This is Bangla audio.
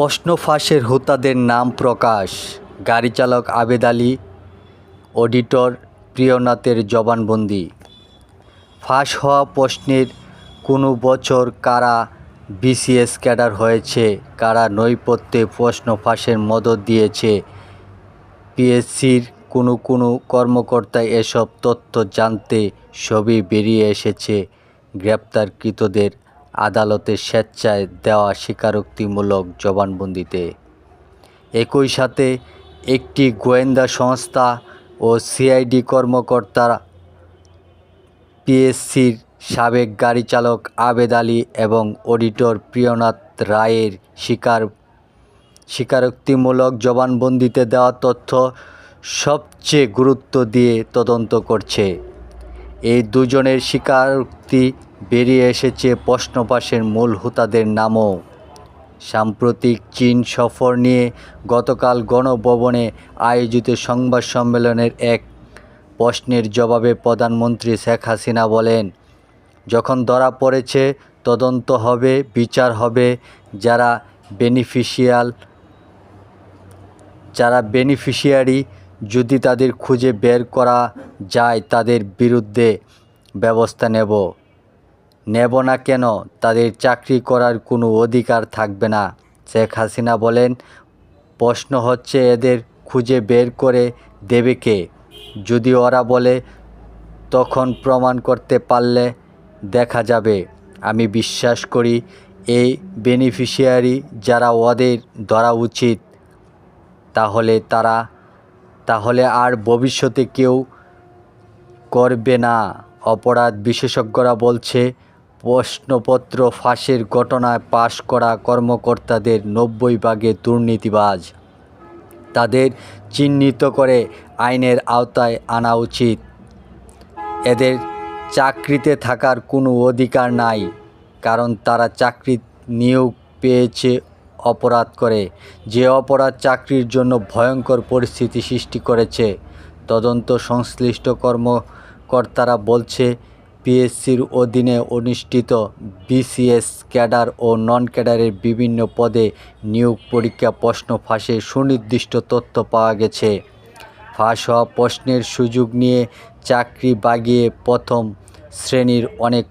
প্রশ্ন ফাঁসের হোতাদের নাম প্রকাশ। গাড়ি চালক আবেদ আলী, অডিটর প্রিয়নাথের জবানবন্দি। ফাঁস হওয়া প্রশ্নের কোনো বছর কারা বিসিএস ক্যাডার হয়েছে, কারা নৈপথ্যে প্রশ্ন ফাঁসের মদত দিয়েছে, পিএসসির কোনো কোনো কর্মকর্তা এসব তথ্য জানতে সবই বেরিয়ে এসেছে গ্রেপ্তারকৃতদের আদালতে স্বেচ্ছায় দেওয়া স্বীকারোক্তিমূলক জবানবন্দিতে। একই সাথে একটি গোয়েন্দা সংস্থা ও সিআইডি কর্মকর্তা পিএসসির সাবেক গাড়ি চালক আবেদ আলী এবং অডিটর প্রিয়নাথ রায়ের স্বীকার স্বীকারোক্তিমূলক জবানবন্দিতে দেওয়া তথ্য সবচেয়ে গুরুত্ব দিয়ে তদন্ত করছে। এই দুজনের স্বীকারোক্তি বেরিয়ে এসেছে প্রশ্নপাশের মূল হোতাদের নামও। সাম্প্রতিক চীন সফর নিয়ে গতকাল গণভবনে আয়োজিত সংবাদ সম্মেলনের এক প্রশ্নের জবাবে প্রধানমন্ত্রী শেখ হাসিনা বলেন, যখন ধরা পড়েছে, তদন্ত হবে, বিচার হবে, যারা বেনিফিশিয়াল, যারা বেনিফিশিয়ারি যদি তাদের খুঁজে বের করা যায় তাদের বিরুদ্ধে ব্যবস্থা নেব। নেব না কেন? তাদের চাকরি করার কোনো অধিকার থাকবে না। শেখ হাসিনা বলেন, প্রশ্ন হচ্ছে এদের খুঁজে বের করে দেবে কে? যদি ওরা বলে, তখন প্রমাণ করতে পারলে দেখা যাবে। আমি বিশ্বাস করি, এই বেনিফিশিয়ারি যারা ওদের ধরা উচিত, তাহলে তারা, তাহলে আর ভবিষ্যতে কেউ করবে না। অপরাধ বিশেষজ্ঞরা বলছে প্রশ্নপত্র ফাঁসের ঘটনায় পাশ করা কর্মকর্তাদের নব্বই ভাগে দুর্নীতিবাজ। তাদের চিহ্নিত করে আইনের আওতায় আনা উচিত। এদের চাকরিতে থাকার কোনো অধিকার নাই, কারণ তারা চাকরি নিয়োগ পেয়েছে অপরাধ করে। যে অপরাধ চাকরির জন্য ভয়ঙ্কর পরিস্থিতি সৃষ্টি করেছে, তদন্ত সংশ্লিষ্ট কর্মকর্তারা বলছে পিএসসির অধীনে অনুষ্ঠিত বিসিএস ক্যাডার ও নন ক্যাডারের বিভিন্ন পদে নিয়োগ পরীক্ষা প্রশ্ন ফাঁসে সুনির্দিষ্ট তথ্য পাওয়া গেছে। ফাঁস হওয়া প্রশ্নের সুযোগ নিয়ে চাকরি বাগিয়ে প্রথম শ্রেণির অনেক